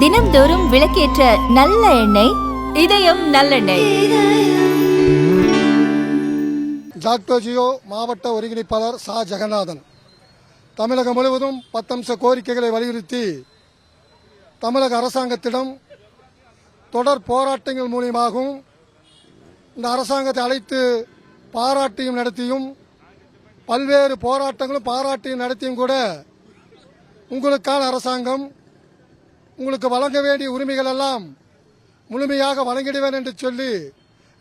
தினம்தோறும் விளக்கேற்ற நல்ல எண்ணெய் இதயம் நல்லெண்ணெய். ஜாக்டோஜியோ மாவட்ட ஒருங்கிணைப்பாளர் சா. ஜெகநாதன். தமிழகம் முழுவதும் பத்தம்ச கோரிக்கைகளை வலியுறுத்தி தமிழக அரசாங்கத்திடம் தொடர் போராட்டங்கள் மூலியமாகவும் இந்த அரசாங்கத்தை அழைத்து பாராட்டியும் நடத்தியும் பல்வேறு போராட்டங்களும் பாராட்டியும் நடத்தியும் கூட உங்களுக்கான அரசாங்கம் உங்களுக்கு வழங்க வேண்டிய உரிமைகள் எல்லாம் முழுமையாக வழங்கிடுவேன் என்று சொல்லி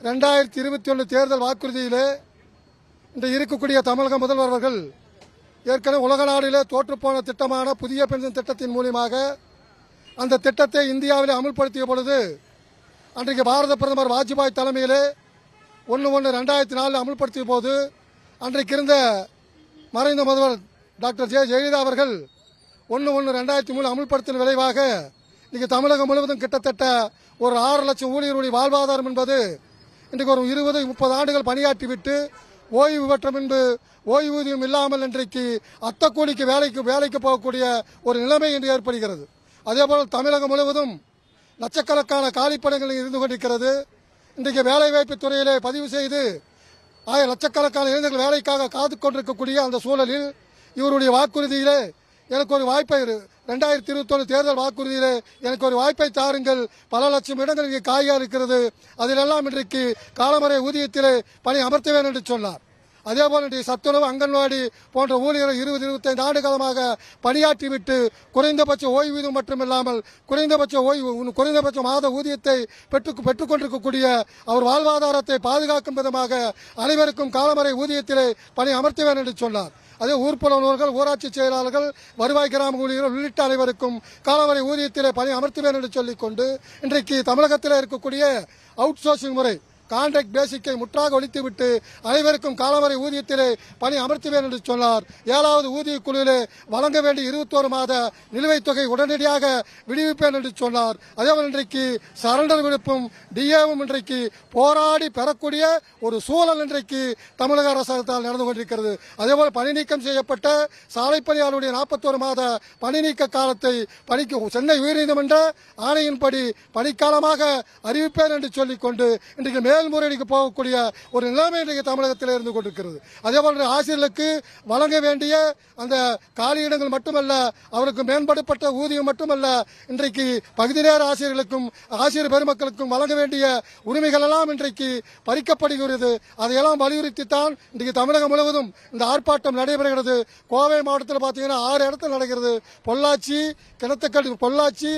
ரெண்டாயிரத்தி இருபத்தி ஒன்று தேர்தல் வாக்குறுதியிலே இந்த இருக்கக்கூடிய தமிழக முதல்வர் அவர்கள் ஏற்கனவே உலக நாடிலே தோற்றுப்போன திட்டமான புதிய பென்ஷன் திட்டத்தின் மூலியமாக அந்த திட்டத்தை இந்தியாவில் அமுல்படுத்திய பொழுது அன்றைக்கு பாரத பிரதமர் வாஜ்பாய் தலைமையிலே ஒன்று ஒன்று ரெண்டாயிரத்தி நாலில் அமுல்படுத்திய போது அன்றைக்கு இருந்த மறைந்த முதல்வர் டாக்டர் ஜெ. ஜெயலலிதா அவர்கள் ஒன்று ஒன்று ரெண்டாயிரத்தி மூணு அமுல்படுத்தின விளைவாக இன்றைக்கு தமிழகம் முழுவதும் கிட்டத்தட்ட ஒரு ஆறு லட்சம் ஊழியர்களுடைய வாழ்வாதாரம் என்பது இன்றைக்கு ஒரு இருபது முப்பது ஆண்டுகள் பணியாற்றிவிட்டு ஓய்வு பெற்ற பின்பு ஓய்வூதியம் இல்லாமல் இன்றைக்கு அத்த வேலைக்கு வேலைக்கு போகக்கூடிய ஒரு நிலைமை இன்று ஏற்படுகிறது. அதேபோல் தமிழகம் முழுவதும் லட்சக்கணக்கான காலிப்படங்கள் இருந்து கொண்டிருக்கிறது. இன்றைக்கு வேலைவாய்ப்பு துறையிலே பதிவு செய்து ஆய லட்சக்கணக்கான இளைஞர்கள் வேலைக்காக காத்து கொண்டிருக்கக்கூடிய அந்த சூழலில் இவருடைய வாக்குறுதியிலே எனக்கு ஒரு வாய்ப்பை ரெண்டாயிரத்தி இருபத்தொன்று தேர்தல் வாக்குறுதியிலே எனக்கு ஒரு வாய்ப்பை தாருங்கள். பல லட்சம் இடங்கள் இங்கே காயாக இருக்கிறது. அதிலெல்லாம் இன்றைக்கு காலமுறை ஊதியத்திலே பணி அமர்த்துவேன் என்று சொன்னார். அதே இன்றைக்கு சத்துணவு அங்கன்வாடி போன்ற ஊழியர்கள் இருபது இருபத்தைந்து ஆண்டு காலமாக பணியாற்றிவிட்டு குறைந்தபட்ச ஓய்வூதியம் மட்டுமில்லாமல் குறைந்தபட்ச ஓய்வு குறைந்தபட்ச மாத ஊதியத்தை பெற்று பெற்றுக்கொண்டிருக்கக்கூடிய அவர் வாழ்வாதாரத்தை பாதுகாக்கும் விதமாக அனைவருக்கும் காலமறை ஊதியத்திலே பணி அமர்த்துவேன் என்று சொன்னார். அதே ஊர்ப்புலவர்கள் ஊராட்சி செயலாளர்கள் வருவாய் கிராம ஊழியர்கள் உள்ளிட்ட அனைவருக்கும் காலவரை ஊதியத்திலே பணி அமர்த்துவேன் என்று சொல்லிக்கொண்டு இன்றைக்கு தமிழகத்தில் இருக்கக்கூடிய அவுட் சோர்சிங் முறை கான்ட்ராக்ட் பேசிக்கை முற்றாக ஒழித்துவிட்டு அனைவருக்கும் காலவரை ஊதியத்திலே பணி அமர்த்துவேன் என்று சொன்னார். ஏழாவது ஊதிய குழுவிலே வழங்க வேண்டிய இருபத்தோரு மாத நிலுவைத் தொகை உடனடியாக விடுவிப்பேன் என்று சொன்னார். அதேபோல் இன்றைக்கு சரண்டர் விடுப்பும் டிஏவும் இன்றைக்கு போராடி பெறக்கூடிய ஒரு சூழல் இன்றைக்கு தமிழக அரசாங்கத்தால் நடந்து கொண்டிருக்கிறது. அதேபோல் பணி நீக்கம் செய்யப்பட்ட சாலை பணியாளருடைய நாற்பத்தோரு மாத பணி நீக்க காலத்தை பணிக்கு சென்னை உயர்நீதிமன்ற ஆணையின்படி பணிக்காலமாக அறிவிப்பேன் என்று சொல்லிக்கொண்டு இன்றைக்கு மேல் மேல்முறையீடுக்கு போகக்கூடிய ஒரு நிலைமை இன்றைக்கு தமிழகத்தில் இருந்து கொண்டிருக்கிறது. போன்ற ஆசிரியர்களுக்கு வழங்க வேண்டிய அந்த காலியிடங்கள் மட்டுமல்ல அவருக்கு மேம்படுத்தப்பட்ட ஊதியம் மட்டுமல்ல இன்றைக்கு பகுதி நேர ஆசிரியர்களுக்கும் ஆசிரியர் பெருமக்களுக்கும் வழங்க வேண்டிய உரிமைகள் எல்லாம் இன்றைக்கு பறிக்கப்படுகிறது. அதையெல்லாம் வலியுறுத்தித்தான் இன்றைக்கு தமிழகம் முழுவதும் இந்த ஆர்ப்பாட்டம் நடைபெறுகிறது. கோவை மாவட்டத்தில் பார்த்தீங்கன்னா ஆறு இடத்துல நடக்கிறது. பொள்ளாச்சி கிணத்துக்கல் பொள்ளாச்சி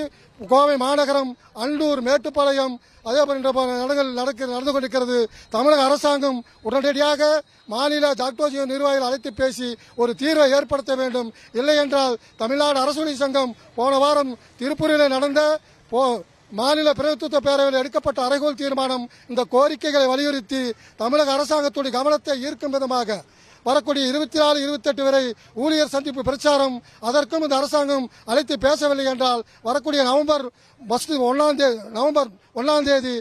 கோவை மாநகரம் அண்டூர் மேட்டுப்பாளையம் அதே போன்ற இடங்கள் நடக்க நடந்து கொண்டிருக்கிறது தமிழக அரசாங்கம் உடனடியாக மாநில ஜாக்டோஜியோ நிர்வாகிகள் அழைத்து பேசி ஒரு தீர்வை ஏற்படுத்த வேண்டும். இல்லை என்றால் தமிழ்நாடு அரசு சங்கம் போன வாரம் திருப்பூரில் நடந்த போ மாநில பிரதித்துவ பேரவையில் எடுக்கப்பட்ட அறைகோல் தீர்மானம் இந்த கோரிக்கைகளை வலியுறுத்தி தமிழக அரசாங்கத்துடைய கவனத்தை ஈர்க்கும் விதமாக வரக்கூடிய இருபத்தி நாலு இருபத்தெட்டு வரை ஊழியர் சந்திப்பு பிரச்சாரம் அதற்கும் இந்த அரசாங்கம் அழைத்து பேசவில்லை என்றால் வரக்கூடிய நவம்பர் ஃபஸ்ட் ஒன்றாம் தேதி நவம்பர் ஒன்றாம் தேதி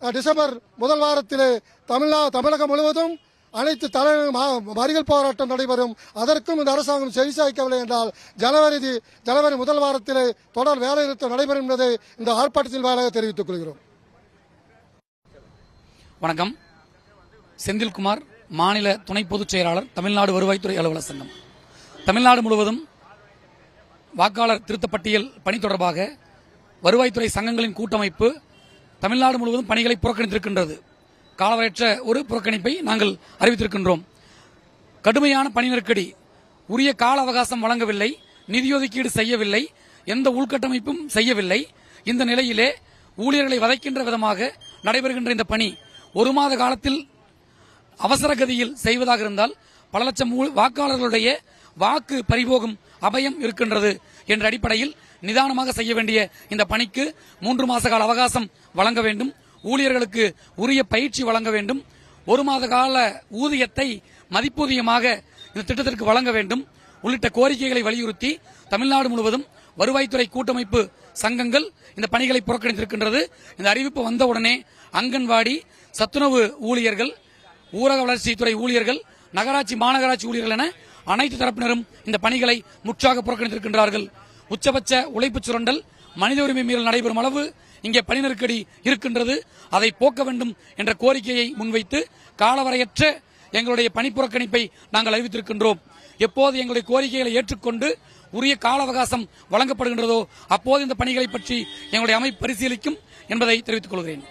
டிசம்பர் முதல் வாரத்தில் தமிழ்நா தமிழகம் முழுவதும் அனைத்து தலை மறியல் போராட்டம் நடைபெறும். அதற்கும் இந்த அரசாங்கம் செவிசாய்க்கவில்லை என்றால் ஜனவரி ஜனவரி முதல் வாரத்தில் தொடர் வேலைநிறுத்தம் நடைபெறும் என்பதை இந்த ஆர்ப்பாட்டத்தின் வாயிலாக தெரிவித்துக் கொள்கிறோம். வணக்கம். செந்தில்குமார் மாநில துணை பொதுச் செயலாளர் தமிழ்நாடு வருவாய்த்துறை அலுவலர் சங்கம். தமிழ்நாடு முழுவதும் வாக்காளர் திருத்தப்பட்டியல் பணி தொடர்பாக வருவாய்த்துறை சங்கங்களின் கூட்டமைப்பு தமிழ்நாடு முழுவதும் பணிகளை புறக்கணித்திருக்கின்றது. காலவரையற்ற ஒரு புறக்கணிப்பை நாங்கள் அறிவித்திருக்கின்றோம். கடுமையான பணி நெருக்கடி உரிய கால அவகாசம் வழங்கவில்லை நிதி ஒதுக்கீடு செய்யவில்லை எந்த உள்கட்டமைப்பும் செய்யவில்லை. இந்த நிலையிலே ஊழியர்களை வதைக்கின்ற விதமாக நடைபெறுகின்ற இந்த பணி ஒரு மாத காலத்தில் அவசர கதியில் செய்வதாக இருந்தால் பல லட்சம் வாக்காளர்களுடைய வாக்கு பறிபோகும் அபயம் இருக்கின்றது என்ற அடிப்படையில் நிதானமாக செய்ய வேண்டிய இந்த பணிக்கு மூன்று மாத கால அவகாசம் வழங்க வேண்டும். ஊழியர்களுக்கு உரிய பயிற்சி வழங்க வேண்டும். ஒரு மாத கால ஊதியத்தை மதிப்பூதியமாக இந்த திட்டத்திற்கு வழங்க வேண்டும். உள்ளிட்ட கோரிக்கைகளை வலியுறுத்தி தமிழ்நாடு முழுவதும் வருவாய்த்துறை கூட்டமைப்பு சங்கங்கள் இந்த பணிகளை புறக்கணித்திருக்கின்றது. இந்த அறிவிப்பு வந்தவுடனே அங்கன்வாடி சத்துணவு ஊழியர்கள் ஊரக வளர்ச்சித்துறை ஊழியர்கள் நகராட்சி மாநகராட்சி ஊழியர்கள் என அனைத்து தரப்பினரும் இந்த பணிகளை முற்றாக புறக்கணித்திருக்கின்றார்கள். உச்சபட்ச உழைப்புச் சுரண்டல் மனித உரிமை மீறல் நடைபெறும் அளவு இங்கே பணி நெருக்கடி இருக்கின்றது. அதை போக்க வேண்டும் என்ற கோரிக்கையை முன்வைத்து காலவரையற்ற எங்களுடைய பணி புறக்கணிப்பை நாங்கள் அறிவித்திருக்கின்றோம். எப்போது எங்களுடைய கோரிக்கைகளை ஏற்றுக்கொண்டு உரிய கால அவகாசம் வழங்கப்படுகின்றதோ அப்போது இந்த பணிகளை பற்றி எங்களுடைய அமைப்பு பரிசீலிக்கும் என்பதை தெரிவித்துக் கொள்கிறேன்.